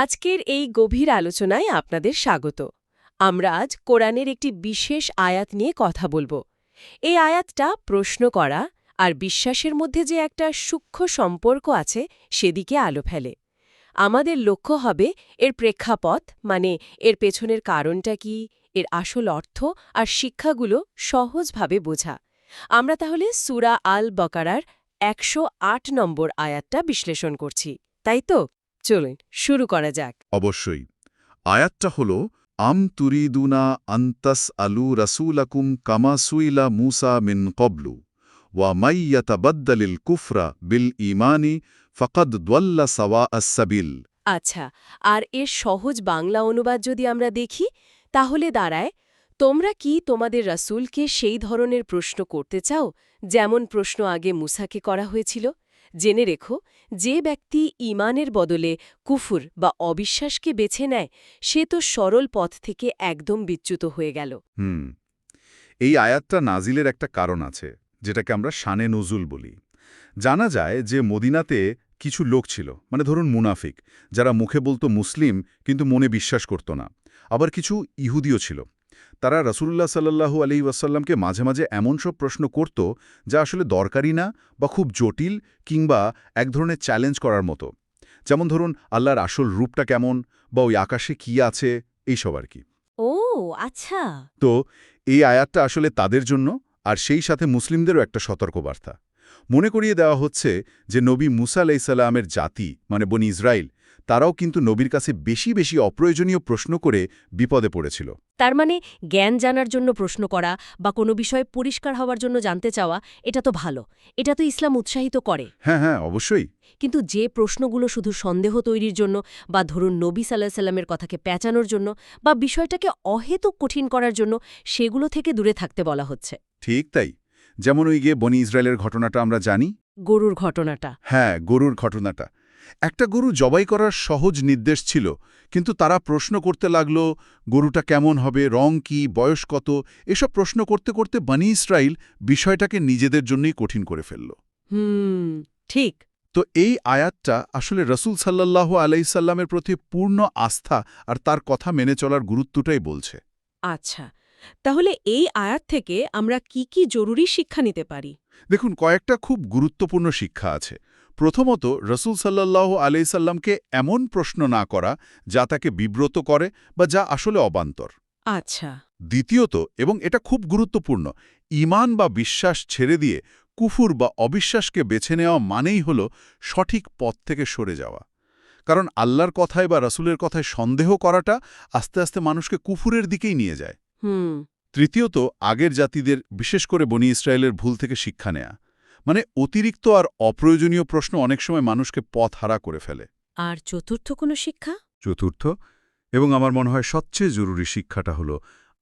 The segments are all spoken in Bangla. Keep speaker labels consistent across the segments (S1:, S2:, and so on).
S1: আজকের এই গভীর আলোচনায় আপনাদের স্বাগত। আমরা আজ কোরআনের একটি বিশেষ আয়াত নিয়ে কথা বলব। এই আয়াতটা প্রশ্ন করা আর বিশ্বাসের মধ্যে যে একটা সূক্ষ্ম সম্পর্ক আছে সেদিকে আলো ফেলে। আমাদের লক্ষ্য হবে এর প্রেক্ষাপথ মানে এর পেছনের কারণটা কি, এর আসল অর্থ আর শিক্ষাগুলো সহজভাবে বোঝা। আমরা তাহলে সুরা আল বকারার একশো আট নম্বর আয়াতটা বিশ্লেষণ করছি, তাই তো? চলুন শুরু করা যাক।
S2: অবশ্যই। আয়াতটা হল আম তুরিদুনা আন্তাস আলু রাসুলাকুম কামাসুইলা মুসা মিন কবলু ওয়া মাইয়াতাবাদ্দালিল কুফরা বিল ইমানি ফকদ দ্ওয়াল্লা সাওয়া আসাবিল
S1: আচ্ছা আর এর সহজ বাংলা অনুবাদ যদি আমরা দেখি তাহলে দাঁড়ায় তোমরা কি তোমাদের রাসূলকে সেই ধরনের প্রশ্ন করতে চাও যেমন প্রশ্ন আগে মুসাকে করা হয়েছিল? জেনে রেখো, যে ব্যক্তি ইমানের বদলে কুফুর বা অবিশ্বাসকে বেছে নেয়, সে তো সরল পথ থেকে একদম বিচ্যুত হয়ে গেল।
S2: হুম, এই আয়াতটা নাজিলের একটা কারণ আছে, যেটাকে আমরা শানে নজুল বলি। জানা যায় যে মদিনাতে কিছু লোক ছিল মানে ধরুন মুনাফিক, যারা মুখে বলতো মুসলিম, কিন্তু মনে বিশ্বাস করত না। আবার কিছু ইহুদিও ছিল। তারা রসুল্লাহ সাল্লাহু আলি ওয়াসাল্লামকে মাঝে মাঝে এমন সব প্রশ্ন করত যা আসলে দরকারি না বা খুব জটিল কিংবা এক ধরনের চ্যালেঞ্জ করার মতো। যেমন ধরুন আল্লাহর আসল রূপটা কেমন বা ওই আকাশে কি আছে এইসব আর কি।
S1: ও আচ্ছা।
S2: তো এই আয়াতটা আসলে তাদের জন্য আর সেই সাথে মুসলিমদেরও একটা সতর্কবার্তা। মনে করিয়ে দেওয়া হচ্ছে যে নবী মুসা আলাইসাল্লামের জাতি মানে বনি ইসরায়েল তারাও কিন্তু নবীর কাছে বেশি বেশি অপ্রয়োজনীয় প্রশ্ন করে বিপদে পড়েছিল।
S3: তার মানে জ্ঞান জানার জন্য প্রশ্ন করা বা কোনো বিষয়ে পরিষ্কার হওয়ার জন্য জানতে চাওয়া এটা তো ভালো। এটা তো ইসলাম উৎসাহিত করে।
S2: হ্যাঁ হ্যাঁ অবশ্যই।
S3: কিন্তু যে প্রশ্নগুলো শুধু সন্দেহ তৈরির জন্য বা ধরুন নবী সাল্লাহ সাল্লামের কথাকে পেঁচানোর জন্য বা বিষয়টাকে অহেতুক কঠিন করার জন্য সেগুলো থেকে দূরে থাকতে বলা হচ্ছে।
S2: ঠিক তাই। যেমন ওই গিয়ে বনি ইসরায়েলের ঘটনাটা আমরা জানি।
S3: গরুর ঘটনাটা।
S2: হ্যাঁ গরুর ঘটনাটা। একটা গরু জবাই করার সহজ নির্দেশ ছিল কিন্তু তারা প্রশ্ন করতে লাগল গরুটা কেমন হবে রং কি বয়স কত? এসব প্রশ্ন করতে করতে বানি ইসরায়েল বিষয়টাকে নিজেদের জন্যই কঠিন করে ফেলল।
S3: হুম ঠিক।
S2: তো এই আয়াতটা আসলে রসুল সাল্লাহ আলাইসাল্লামের প্রতি পূর্ণ আস্থা আর তার কথা মেনে চলার গুরুত্বটাই বলছে।
S1: আচ্ছা তাহলে এই আয়াত থেকে আমরা কি কি জরুরি শিক্ষা নিতে পারি?
S2: দেখুন কয়েকটা খুব গুরুত্বপূর্ণ শিক্ষা আছে। প্রথমত রসুল সাল্লাহ আলাইসাল্লামকে এমন প্রশ্ন না করা যা তাকে বিব্রত করে বা যা আসলে অবান্তর।
S1: আচ্ছা।
S2: দ্বিতীয়ত এবং এটা খুব গুরুত্বপূর্ণ ইমান বা বিশ্বাস ছেড়ে দিয়ে কুফুর বা অবিশ্বাসকে বেছে নেওয়া মানেই হল সঠিক পথ থেকে সরে যাওয়া। কারণ আল্লাহর কথায় বা রসুলের কথায় সন্দেহ করাটা আস্তে আস্তে মানুষকে কুফুরের দিকেই নিয়ে যায়।
S1: হুম।
S2: তৃতীয়ত আগের জাতিদের বিশেষ করে বনি ইসরায়েলের ভুল থেকে শিক্ষা নেয়া। মানে অতিরিক্ত আর অপ্রয়োজনীয় প্রশ্ন অনেক সময় মানুষকে পথ হারা করে ফেলে।
S3: আর চতুর্থ কোনো শিক্ষা?
S2: চতুর্থ এবং আমার মনে হয় সবচেয়ে জরুরি শিক্ষাটা হল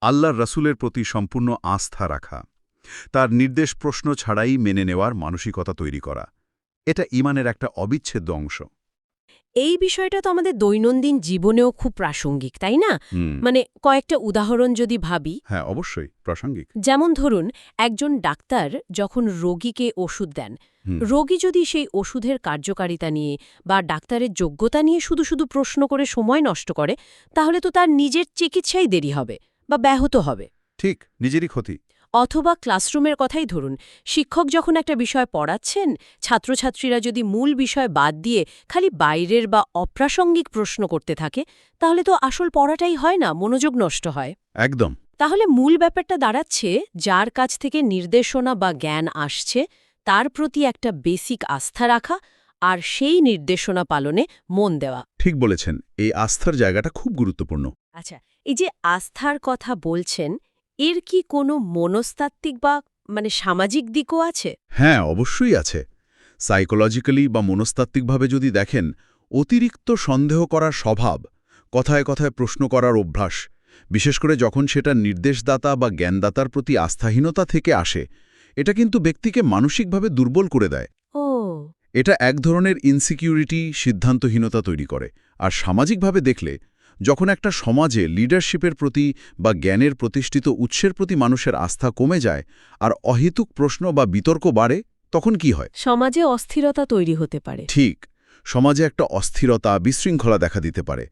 S2: আল্লাহর রাসুলের প্রতি সম্পূর্ণ আস্থা রাখা। তার নির্দেশ প্রশ্ন ছাড়াই মেনে নেওয়ার মানসিকতা তৈরি করা। এটা ইমানের একটা অবিচ্ছেদ্য অংশ।
S3: এই বিষয়টা তো আমাদের দৈনন্দিন জীবনেও খুব প্রাসঙ্গিক তাই না? মানে কয়েকটা উদাহরণ যদি ভাবি।
S2: হ্যাঁ অবশ্যই প্রাসঙ্গিক।
S3: যেমন ধরুন একজন ডাক্তার যখন রোগীকে ওষুধ দেন রোগী যদি সেই ওষুধের কার্যকারিতা নিয়ে বা ডাক্তারের যোগ্যতা নিয়ে শুধু শুধু প্রশ্ন করে সময় নষ্ট করে তাহলে তো তার নিজের চিকিৎসাই দেরি হবে বা ব্যাহত হবে।
S2: ঠিক নিজেরই ক্ষতি।
S3: অথবা ক্লাসরুমের কথাই ধরুন। শিক্ষক যখন একটা বিষয় পড়াচ্ছেন ছাত্রছাত্রীরা যদি মূল বিষয় বাদ দিয়ে খালি বাইরের বা অপ্রাসঙ্গিক প্রশ্ন করতে থাকে তাহলে তো আসল পড়াটাই হয় না মনোযোগ নষ্ট হয়।
S2: একদম।
S3: তাহলে মূল ব্যাপারটা দাঁড়াচ্ছে যার কাছ থেকে নির্দেশনা বা জ্ঞান আসছে তার প্রতি একটা বেসিক আস্থা রাখা আর সেই নির্দেশনা পালনে মন দেওয়া।
S2: ঠিক বলেছেন এই আস্থার জায়গাটা খুব গুরুত্বপূর্ণ।
S3: আচ্ছা এই যে আস্থার কথা বলছেন এর কি কোনো মনস্তাত্ত্বিক বা মানে সামাজিক দিকও আছে?
S2: হ্যাঁ অবশ্যই আছে। সাইকোলজিক্যালি বা মনস্তাত্ত্বিকভাবে যদি দেখেন অতিরিক্ত সন্দেহ করার স্বভাব কথায় কথায় প্রশ্ন করার অভ্যাস বিশেষ করে যখন সেটা নির্দেশদাতা বা জ্ঞানদাতার প্রতি আস্থাহীনতা থেকে আসে এটা কিন্তু ব্যক্তিকে মানসিকভাবে দুর্বল করে দেয়।
S3: ও।
S2: এটা এক ধরনের ইনসিকিউরিটি সিদ্ধান্তহীনতা তৈরি করে। আর সামাজিকভাবে দেখলে যখন একটা সমাজে লিডারশিপের প্রতি বা জ্ঞানের প্রতিষ্ঠিত উৎসের প্রতি মানুষের আস্থা কমে যায় আর অহেতুক প্রশ্ন বা বিতর্ক বাড়ে তখন কি হয়?
S3: সমাজে অস্থিরতা তৈরি হতে পারে।
S2: ঠিক সমাজে একটা অস্থিরতা বিশৃঙ্খলা দেখা দিতে পারে।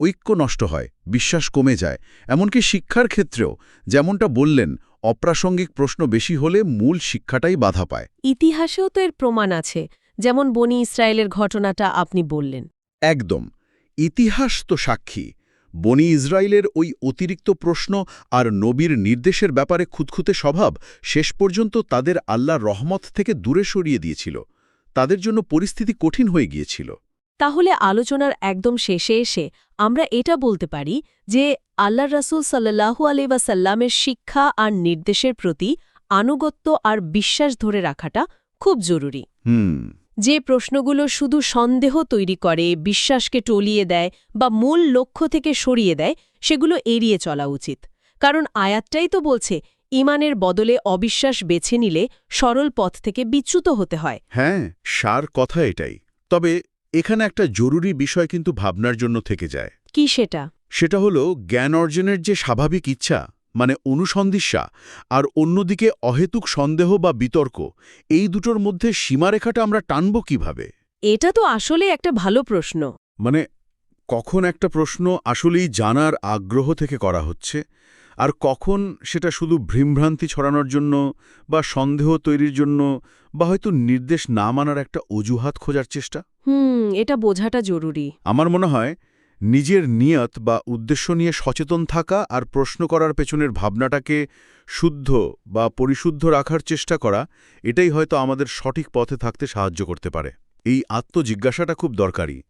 S2: ঐক্য নষ্ট হয় বিশ্বাস কমে যায়। এমনকি শিক্ষার ক্ষেত্রেও যেমনটা বললেন অপ্রাসঙ্গিক প্রশ্ন বেশি হলে মূল শিক্ষাটাই বাধা পায়।
S3: ইতিহাসেও তো এর প্রমাণ আছে যেমন বনি ইসরায়েলের ঘটনাটা আপনি বললেন।
S2: একদম ইতিহাস তো সাক্ষী। বনি ইসরায়েলের ওই অতিরিক্ত প্রশ্ন আর নবীর নির্দেশের ব্যাপারে খুঁতখুঁতে স্বভাব শেষ পর্যন্ত তাদের আল্লাহ রহমত থেকে দূরে সরিয়ে দিয়েছিল। তাদের জন্য পরিস্থিতি কঠিন হয়ে গিয়েছিল।
S3: তাহলে আলোচনার একদম শেষে এসে আমরা এটা বলতে পারি যে আল্লাহ রাসুল সাল্লাহু আলিবাসাল্লামের শিক্ষা আর নির্দেশের প্রতি আনুগত্য আর বিশ্বাস ধরে রাখাটা খুব জরুরি।
S2: হুম।
S3: যে প্রশ্নগুলো শুধু সন্দেহ তৈরি করে বিশ্বাসকে টলিয়ে দেয় বা মূল লক্ষ্য থেকে সরিয়ে দেয় সেগুলো এড়িয়ে চলা উচিত। কারণ আয়াতটাই তো বলছে ইমানের বদলে অবিশ্বাস বেছে নিলে সরল পথ থেকে বিচ্যুত হতে হয়।
S2: হ্যাঁ সার কথা এটাই। তবে এখানে একটা জরুরি বিষয় কিন্তু ভাবনার জন্য থেকে যায়।
S3: কি সেটা?
S2: সেটা হলো জ্ঞান অর্জনের যে স্বাভাবিক ইচ্ছা। মানে অনুসন্ধিসা আর অন্যদিকে অহেতুক সন্দেহ বা বিতর্ক এই দুটোর মধ্যে সীমারেখাটা আমরা টানব কীভাবে?
S3: এটা তো আসলে একটা ভালো প্রশ্ন।
S2: মানে কখন একটা প্রশ্ন আসলেই জানার আগ্রহ থেকে করা হচ্ছে আর কখন সেটা শুধু ভ্রীমভ্রান্তি ছড়ানোর জন্য বা সন্দেহ তৈরির জন্য বা হয়তো নির্দেশ না মানার একটা অজুহাত খোঁজার চেষ্টা?
S3: হুম এটা বোঝাটা জরুরি।
S2: আমার মনে হয় নিজের নিয়ত বা উদ্দেশ্য নিয়ে সচেতন থাকা আর প্রশ্ন করার পেছনের ভাবনাটাকে শুদ্ধ বা পরিশুদ্ধ রাখার চেষ্টা করা, এটাই হয়তো আমাদের সঠিক পথে থাকতে সাহায্য করতে পারে। এই আত্মজিজ্ঞাসাটা খুব দরকারি।